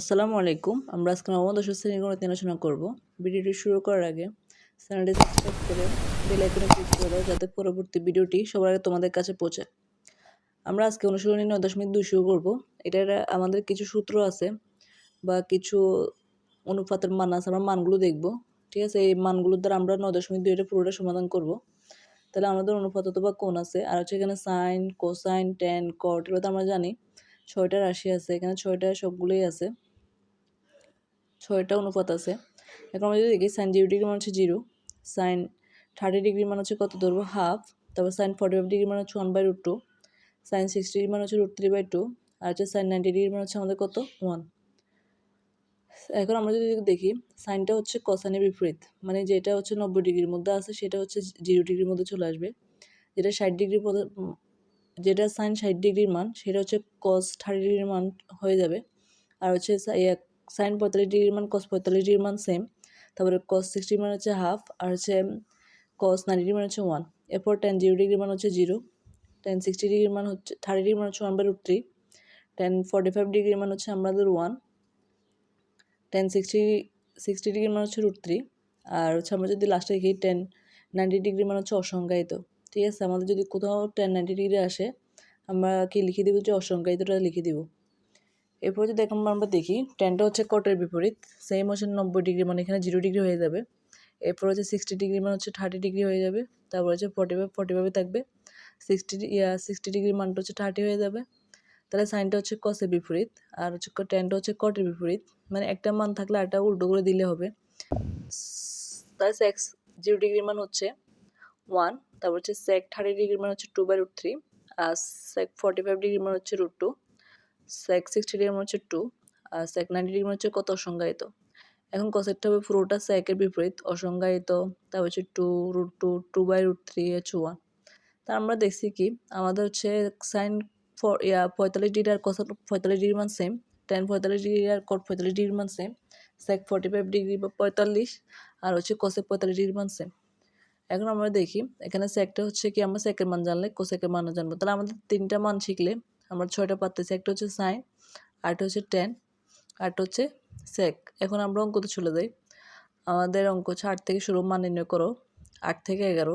আসসালামু আলাইকুম। আমরা আজকে নবম দশম শ্রেণির গণিত আলোচনা করব। ভিডিওটি শুরু করার আগে চ্যানেলটি সাবস্ক্রাইব করে বেল আইকনে ক্লিক করে যাতে পরবর্তী ভিডিওটি সবার আগে তোমাদের কাছে পৌঁছায় আমরা আজকে অনুশীলনী নয় দশমিক দুই শুরু করব। এটার আমাদের কিছু সূত্র আছে বা কিছু অনুপাতের মান আছে, আমরা মানগুলো দেখব। ঠিক আছে? এই মানগুলোর দ্বারা আমরা নয় দশমিক দুই এটা পুরোটা সমাধান করব। তাহলে আমাদের অনুপাত অথবা কোন আছে, আর হচ্ছে এখানে সাইন কোসাইন টেন কট এগুলো তো আমরা জানি ছয়টা রাশি আছে, এখানে ছয়টা সবগুলোই আছে। ছয়টা অনুপাত আছে। এখন আমরা যদি দেখি সাইন জিরো ডিগ্রি মানে হচ্ছে জিরো সাইন থার্টি ডিগ্রি মানে হচ্ছে কত? ধরবো হাফ তারপর সাইন ফর্টি ফাইভ ডিগ্রি মানে হচ্ছে one by root two sine sixty degree মানে হচ্ছে রুট থ্রি বাই টু আর হচ্ছে সাইন নাইনটি ডিগ্রি মানে হচ্ছে আমাদের কত? ওয়ান এখন আমরা যদি দেখি সাইনটা হচ্ছে কসানের বিপরীত মানে যেটা হচ্ছে নব্বই ডিগ্রির মধ্যে আছে, সেটা হচ্ছে জিরো ডিগ্রির মধ্যে চলে আসবে। যেটা ষাট ডিগ্রির যেটা সাইন ষাট ডিগ্রির মান, সেটা হচ্ছে কস থার্টি ডিগ্রির মান হয়ে যাবে, আর হচ্ছে সাইন পঁয়তাল্লিশ ডিগ্রির মান কস পঁয়তাল্লিশ ডিগ্রির মান সেম তারপরে কস সিক্সটি মান হচ্ছে হাফ আর হচ্ছে কস নাইনটি ডিগ্রি মান হচ্ছে ওয়ান এরপর টেন জিরো ডিগ্রি মান হচ্ছে জিরো টেন সিক্সটি ডিগ্রির মান হচ্ছে থার্টি ডিগ্রি মান হচ্ছে one by root three tan forty five ডিগ্রির মান হচ্ছে আমাদের ওয়ান টেন সিক্সটি সিক্সটি ডিগ্রির মান হচ্ছে রুট থ্রি আর হচ্ছে আমরা যদি লাস্টে দেখি টেন নাইনটি ডিগ্রি মান হচ্ছে অসংজ্ঞায়িত। ঠিক আছে? আমাদের যদি কোথাও টেন নাইনটি ডিগ্রি আসে, আমরা কি লিখে দিব যে অসংজ্ঞায়িতটা লিখে দিব? এরপর যদি এখন আমরা দেখি টেনটা হচ্ছে কটের বিপরীত সেম হচ্ছে নব্বই ডিগ্রি মানে এখানে জিরো ডিগ্রি হয়ে যাবে। এরপর হচ্ছে সিক্সটি ডিগ্রি মানে হচ্ছে থার্টি ডিগ্রি হয়ে যাবে। তারপর হচ্ছে ফর্টি ফাইভ ফর্টি ফাইভে থাকবে। সিক্সটি ইয়া সিক্সটি ডিগ্রি মানটা হচ্ছে থার্টি হয়ে যাবে। তাহলে সাইনটা হচ্ছে কসের বিপরীত, আর হচ্ছে টেনটা হচ্ছে কটের বিপরীত। মানে একটা মান থাকলে আরটা উল্টো করে দিলে হবে। তাহলে সেক্স জিরো ডিগ্রি মান হচ্ছে ওয়ান তারপর হচ্ছে সেক থার্টি ডিগ্রি মান হচ্ছে টু বাই রুট থ্রি আর সেক ফর্টি ফাইভ ডিগ্রি মান হচ্ছে root two sec sixty degree মান হচ্ছে টু আর সেক নাইনটি ডিগ্রি মান হচ্ছে কত অসংজ্ঞায়িত? এখন কসেটটা হবে পুরোটা সেকের বিপরীত, অসংজ্ঞায়িত তারপর হচ্ছে two root two two by root three হচ্ছে তা আমরা দেখছি কি, আমাদের হচ্ছে সাইন ফর ইয়া পঁয়তাল্লিশ ডিগ্রি আর কস পঁয়তাল্লিশ ডিগ্রি মান সেম টেন পঁয়তাল্লিশ ডিগ্রি আর কট পঁয়তাল্লিশ ডিগ্রি মান same sec forty five degree বা পঁয়তাল্লিশ, আর হচ্ছে কসেক পঁয়তাল্লিশ ডিগ্রি মান সেম এখন আমরা দেখি, এখানে সেকটা হচ্ছে কি, আমরা সেকের মান জানলে কোসেকের মানও জানব। তাহলে আমাদের তিনটা মান শিখলে আমরা ছয়টা পারতেছি একটা হচ্ছে সাইন আরেকটা হচ্ছে টেন আরেকটা হচ্ছে সেক এখন আমরা অঙ্কতে চলে যাই। আমাদের অঙ্ক হচ্ছে আট থেকে শুরু মান নির্ণয় করো, আট থেকে এগারো।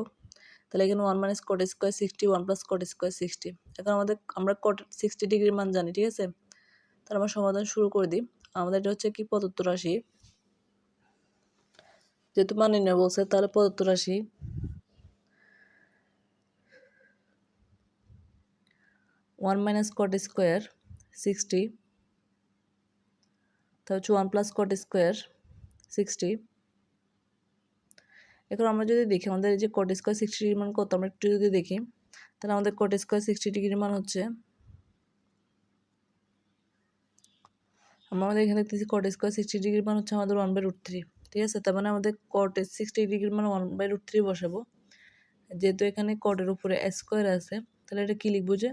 তাহলে এখানে one minus cot square sixty one plus cot square sixty এখন আমাদের, আমরা কট সিক্সটি ডিগ্রির মান জানি, ঠিক আছে? তাহলে আমরা সমাধান শুরু করে দিই। আমাদের এটা হচ্ছে কি পদত্ব রাশি। যেহেতু মান নির্ণয় বলছে, তাহলে পদত্ব রাশি one minus cot square sixty তা হচ্ছে one plus cot square sixty এখন আমরা যদি দেখি, আমাদের এই যে কট স্কোয়ার সিক্সটি ডিগ্রি মান কত, আমরা একটু যদি দেখি, তাহলে আমাদের কট স্কোয়ার সিক্সটি ডিগ্রি মান হচ্ছে আমাদের এখানে দেখতেছি কট স্কোয়ার সিক্সটি ডিগ্রি মান হচ্ছে আমাদের ওয়ান বাই রুট থ্রি ঠিক আছে? তার মানে আমাদের কট সিক্সটি ডিগ্রি মান ওয়ান বাই রুট থ্রি বসাবো। যেহেতু এখানে কটের উপরে স্কোয়ার আছে, তাহলে এটা কী লিখব যে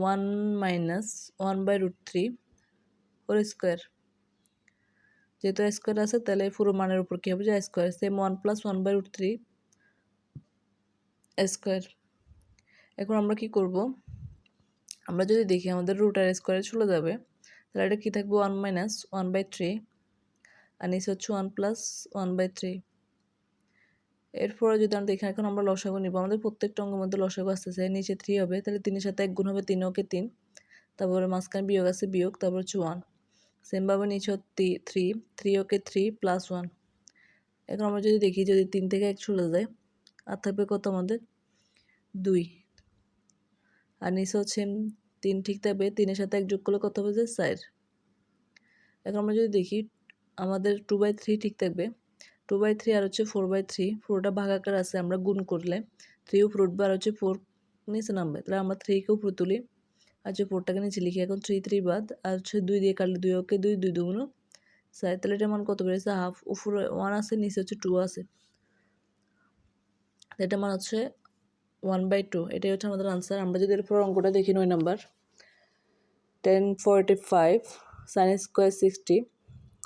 one minus one by root three whole square যেহেতু স্কোয়ার আছে, তাহলে পুরো মানের উপর কী হবে? যে square same one plus one by root three square এখন আমরা কি করব? আমরা যদি দেখি আমাদের রুট আর স্কোয়ারে চলে যাবে, তাহলে এটা কী থাকবে? One minus one by three আর নিচে হচ্ছে one plus one by three এরপরে যদি আমরা দেখি, এখন আমরা লসাগু নিব। আমাদের প্রত্যেকটা অঙ্গের মধ্যে লসাগু আসতেছে, নিচে থ্রি হবে, তাহলে তিনের সাথে এক গুণ হবে তিন, ওকে তিন। তারপরে মাঝখানে বিয়োগ আছে, বিয়োগ, তারপর হচ্ছে ওয়ান সেমভাবে নিচে three three okay three plus one এখন আমরা যদি দেখি, যদি তিন থেকে এক চলে যায়, আর থাকবে কত আমাদের? দুই। আর নিচে হচ্ছে তিন ঠিক থাকবে, তিনের সাথে এক যোগ করলে কত হবে? যে চার। এখন আমরা যদি দেখি, আমাদের টু বাই থ্রি ঠিক থাকবে টু বাই থ্রি আর হচ্ছে ফোর বাই থ্রি ফোরটা ভাগাকার আছে, আমরা গুণ করলে থ্রি উপর উঠবে আর হচ্ছে ফোর নিচে নামবে। তাহলে আমরা থ্রিকে উপরে তুলি। আর হচ্ছে ফোরটাকে নিচে লিখি, এখন থ্রি থ্রি বাদ, আর হচ্ছে দুই দিয়ে কাটলে দুই, ওকে দুই দুই দুগুণ। চার তাহলে এটা মান কত বেড়েছে? হাফ উপরে ওয়ান আছে, নিচে হচ্ছে টু আছে। এটা মান হচ্ছে ওয়ান বাই টু এটাই হচ্ছে আমাদের আনসার আমরা যদি এরপর অঙ্কটা দেখি নয় number tan forty five sine square sixty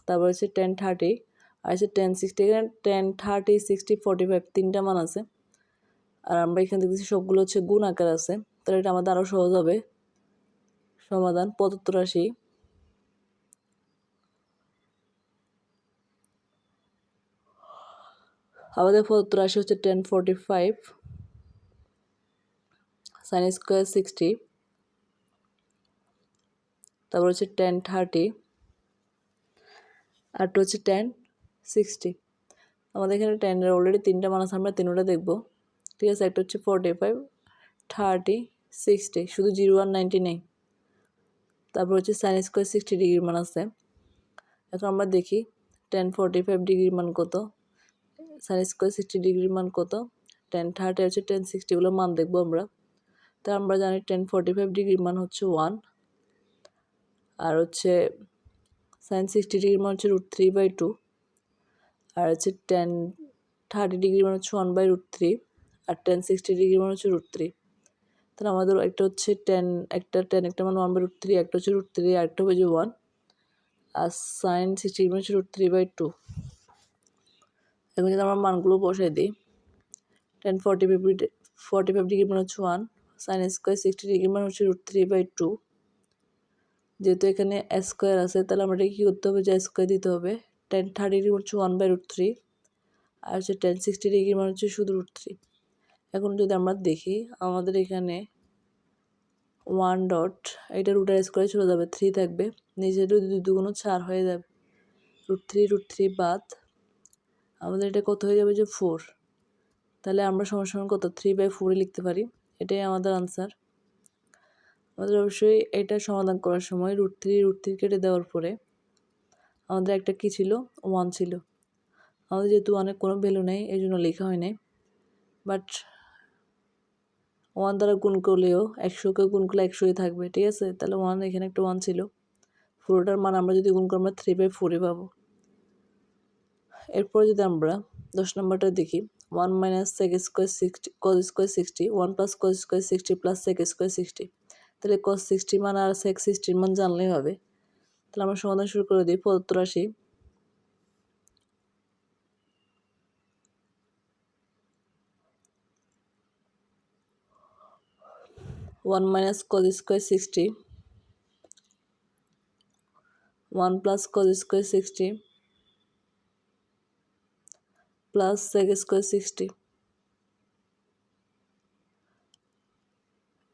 তারপর হচ্ছে টেন থার্টি আর আছে টেন সিক্সটি এখানে tan thirty sixty forty five তিনটা মান আছে। আর আমরা এখানে দেখতেছি সবগুলো হচ্ছে গুণ আকার আছে। তাহলে এটা আমাদের আরও সহজ হবে। সমাধান, পঁচাত্তর রাশি আমাদের পঁচাত্তর রাশি হচ্ছে tan forty five sine square sixty তারপর হচ্ছে টেন থার্টি আর হচ্ছে টেন সিক্সটি। আমাদের এখানে টেনের অলরেডি তিনটা মান আছে আমরা তিনটা দেখব। ঠিক আছে, একটা হচ্ছে ফোরটি ফাইভ থার্টি সিক্সটি শুধু জিরো ওয়ান নাইনটি নেই। তারপর হচ্ছে সাইন স্কোয়ার সিক্সটি ডিগ্রির মান আছে। এখন আমরা দেখি টেন ফোরটি ফাইভ ডিগ্রির মান কত সাইন স্কোয়ার সিক্সটি ডিগ্রির মান কত টেন থার্টি হচ্ছে টেন সিক্সটিগুলো মান দেখব আমরা। তা আমরা জানি টেন ফোরটি ফাইভ ডিগ্রির মান হচ্ছে ওয়ান আর হচ্ছে সাইন সিক্সটি ডিগ্রির মান হচ্ছে রুট থ্রি বাই টু আর হচ্ছে টেন থার্টি ডিগ্রি মানে হচ্ছে ওয়ান বাই রুট থ্রি আর টেন সিক্সটি ডিগ্রি মানে হচ্ছে রুট থ্রি তাহলে আমাদের একটা হচ্ছে টেন একটা টেন একটা মানে ওয়ান বাই রুট থ্রি একটা হচ্ছে রুট থ্রি একটা হচ্ছে ওয়ান আর সাইন সিক্সটি ডিগ্রি মানে হচ্ছে রুট থ্রি বাই টু এখন যদি আমরা মানগুলো বসাই দিই tan forty five forty five degree মানে হচ্ছে one sine square sixty degree মানে হচ্ছে রুট থ্রি বাই টু যেহেতু এখানে স্কোয়ার আছে, তাহলে আমরা কী করতে হবে? যে স্কোয়ার দিতে হবে। টেন থার্টি ডিগ্রি হচ্ছে ওয়ান বাই রুট থ্রি আর হচ্ছে টেন সিক্সটি ডিগ্রি মানে হচ্ছে শুধু রুট থ্রি এখন যদি আমরা দেখি, আমাদের এখানে ওয়ান ডট এটা রুটার স্কোয়ারে চলে যাবে থ্রি থাকবে। নিচে দুই দুগুণ চার হয়ে যাবে রুট থ্রি রুট থ্রি বাদ, আমাদের এটা কত হয়ে যাবে যে ফোর তাহলে আমরা সময় কত? থ্রি বাই ফোরে লিখতে পারি। এটাই আমাদের আনসার আমাদের অবশ্যই এটা সমাধান করার সময় রুট থ্রি রুট থ্রি কেটে দেওয়ার পরে আমাদের একটা কী ছিল? ওয়ান ছিল। আমাদের যেহেতু অনেক কোনো ভ্যালু নেই, এই জন্য লেখা হয় নাই বাট ওয়ান দ্বারা গুণ করলেও একশোকে গুণ করলে একশোই থাকবে, ঠিক আছে? তাহলে ওয়ান এখানে একটা ওয়ান ছিল। পুরোটার মান আমরা যদি গুণ করি, আমরা থ্রি বাই ফোরে পাবো। এরপর যদি আমরা দশ নম্বরটা দেখি one minus sec square sixty cos square sixty one plus cos square sixty plus sec square sixty তাহলে কজ সিক্সটি মান আর সেক সিক্সটির মান জানলেই হবে। তাহলে আমরা সমাধান শুরু করে দিই প্রদত্ত রাশি। One minus cos square sixty. One plus cos square sixty. Plus sec square sixty.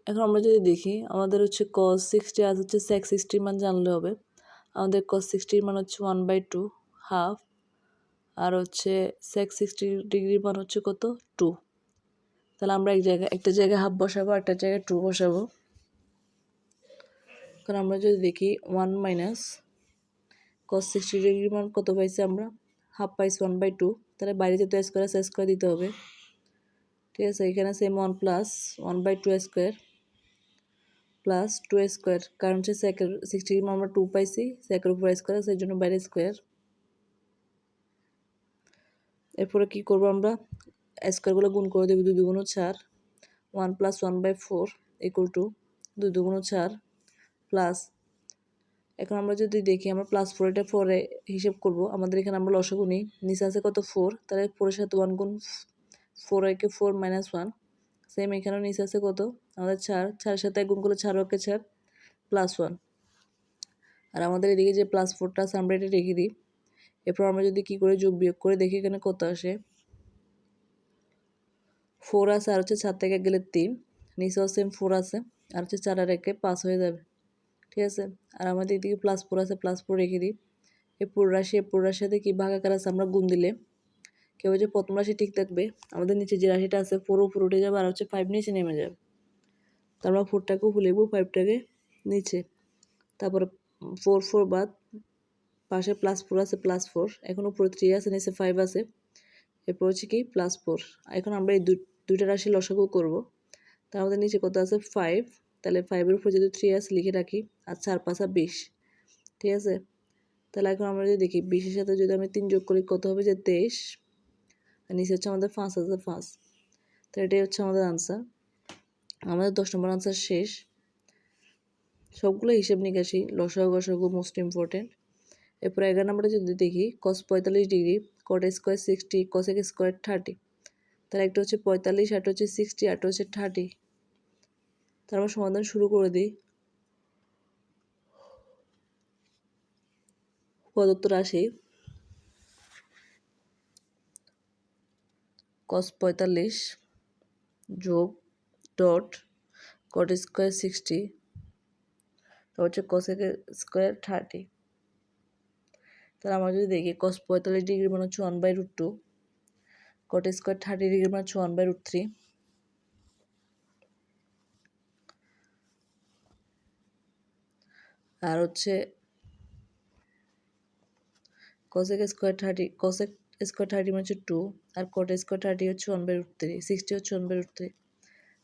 এখন আমরা যদি দেখি, আমাদের হচ্ছে কস সিক্সটি আর হচ্ছে সেক সিক্সটির মান জানলে হবে। আমাদের কস সিক্সটির মান হচ্ছে ওয়ান বাই টু হাফ আর হচ্ছে সেক সিক্সটি ডিগ্রির মান হচ্ছে কত? টু তাহলে আমরা এক জায়গায়, একটা জায়গায় হাফ বসাবো একটা জায়গায় টু বসাবো। কারণ আমরা যদি দেখি one minus cos sixty degree মান কত পাইছি আমরা? হাফ পাইছি ওয়ান বাই টু তাহলে বাইরে যেহেতু স্কোয়ার আছে স্কোয়ার দিতে হবে। ঠিক আছে, এখানে same one plus one by two square plus two square কারণ হচ্ছে সেকের সিক্সটি আমরা টু পাইছি সেকের উপর স্কোয়ার সেই জন্য বাইরে স্কোয়ার এরপরে কী করব আমরা? স্কোয়ারগুলো গুণ করে দেবো দুই দুগুণ চার one plus one by four equal to দুই দুগুণ চার প্লাস এখন আমরা যদি দেখি, আমরা প্লাস ফোর এটা ফোরে হিসেব করব, আমাদের এখানে আমরা লসগু নিই, নিচে আছে কত ফোর তাহলে ফোরের সাথে ওয়ান গুণ ফোর একে ফোর মাইনাস ওয়ান সেম এখানেও নিচে আছে কত? আমাদের চার চারের সাথে এক গুণ করলে চার ওকে চার প্লাস ওয়ান আর আমাদের এদিকে যে প্লাস ফোরটা আছে, আমরা এটা রেখে দিই। এরপর আমরা যদি কী করে যোগ বিয়োগ করে দেখি এখানে কত আসে? ফোর আছে, আর হচ্ছে চার থেকে গেলে তিন। নিচেও সেম ফোর আছে, আর হচ্ছে চার আর একে পাঁচ হয়ে যাবে। ঠিক আছে? আর আমাদের এদিকে প্লাস ফোর আছে প্লাস ফোর রেখে দিই। এই পুর রাশি এই পুর রাশির সাথে কী ভাগাকার আছে, আমরা গুণ দিলে। কেউ যে প্রথম রাশি ঠিক থাকবে, আমাদের নিচে যে রাশিটা আছে ফোর উপর উঠে যাবে আর হচ্ছে ফাইভ নিচে নেমে যাবে। তো আমরা ফোরটাকেও ভুলেবো ফাইভটাকে নিচে। তারপরে ফোর ফোর বাদ, পাশে প্লাস ফোর আছে প্লাস ফোর এখন উপরে থ্রি আছে, নিচে ফাইভ আছে। এরপর হচ্ছে কি প্লাস ফোর এখন আমরা এই দুইটা রাশি লসাগু করব। তার আমাদের নিচে কত আছে? ফাইভ তাহলে ফাইভের উপর যদি থ্রি আছে, লিখে রাখি। আর চার, পাঁচা বিশ। ঠিক আছে? তাহলে এখন আমরা যদি দেখি, বিশের সাথে যদি আমি তিন যোগ করি, কত হবে? যে তেইশ। আর নিচে হচ্ছে আমাদের পাঁচ হাজার পাঁচ তো এটাই হচ্ছে আমাদের আনসার আমাদের দশ নম্বর আনসার শেষ। সবগুলো হিসেব নিকাশি, লসাগু, গসাগু মোস্ট ইম্পর্টেন্ট এরপর এগারো নম্বরে যদি দেখি কস পঁয়তাল্লিশ degree cot square sixty cosec square thirty তাহলে একটা হচ্ছে পঁয়তাল্লিশ আট হচ্ছে সিক্সটি আট হচ্ছে থার্টি তারপর সমাধান শুরু করে দিই। প্রদত্ত রাশি কস পঁয়তাল্লিশ যোগ ডট কট স্কোয়ার সিক্সটি তারপর হচ্ছে কসেক স্কোয়ার থার্টি তাহলে আমরা যদি দেখি কস পঁয়তাল্লিশ ডিগ্রি মানে হচ্ছে one by root two cot square thirty degree মানে হচ্ছে ওয়ান বাই রুট থ্রি আর হচ্ছে cosec square thirty cosec square thirty মানে হচ্ছে টু আর কট স্কোয়ার থার্টি হচ্ছে one by root three sixty হচ্ছে one by root three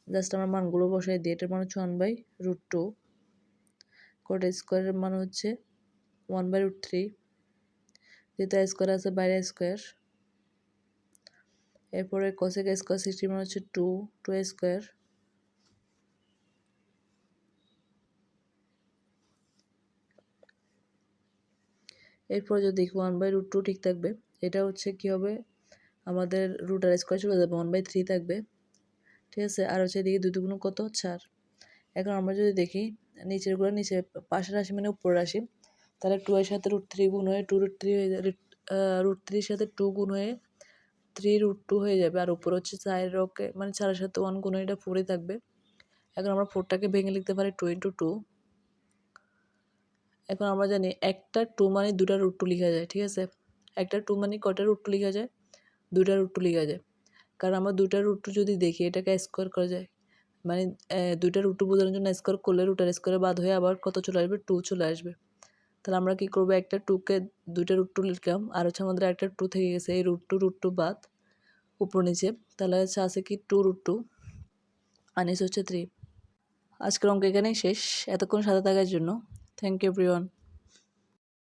just আমরা মানগুলো বসাই দিই এটার মানে হচ্ছে one by root two cot স্কোয়ারের মান হচ্ছে ওয়ান বাই রুট থ্রি যেহেতু স্কোয়ার আছে, বাইরে স্কোয়ার এরপরে কসেক স্কোয়ার সিক্সটি মানে হচ্ছে টু টু স্কোয়ার এরপর যদি ওয়ান বাই রুট টু ঠিক থাকবে। এটা হচ্ছে কি হবে? আমাদের রুট আর স্কোয়ার চলে যাবে ওয়ান বাই থ্রি থাকবে। ঠিক আছে? আর হচ্ছে এদিকে দুই দুগুণ কত? চার। এখন আমরা যদি দেখি, নিচেরগুলো নিচে, পাশের রাশি মানে উপর রাশি, তাহলে টু এর সাথে রুট থ্রি গুণ হয়ে টু রুট থ্রি হয়ে যাবে রুট থ্রির সাথে টু গুণ হয়ে থ্রি রুট টু হয়ে যাবে। আর উপর হচ্ছে চারের রকে মানে চারের সাথে ওয়ান গুণ এটা ফোরই থাকবে। এখন আমরা ফোরটাকে ভেঙে লিখতে পারি টু ইন্টু টু এখন আমরা জানি একটা টু মানে দুটা রুট টু লেখা যায়, ঠিক আছে? একটা টু মানে কটা রুট টু লেখা যায়? দুটা রুট টু লেখা যায়। কারণ আমরা দুটা রুট টু যদি দেখি, এটাকে স্কোয়ার করা যায়। মানে দুইটা রুট টু বোঝানোর জন্য স্কোয়ার করলে রুটার স্কোয়ারে বাদ হয়ে আবার কত চলে আসবে? টু চলে আসবে। তাহলে আমরা কী করব? একটা টুকে দুইটা রুট টু লিখলাম। আর হচ্ছে আমাদের একটা টু থেকে গেছে। এই রুট টু রুট টু বাদ উপর নিচে। তাহলে হচ্ছে আছে কি? টু রুট টু আনিস হচ্ছে থ্রি আজকের অঙ্ক এখানেই শেষ। এতক্ষণ সাথে থাকার জন্য। Thank you everyone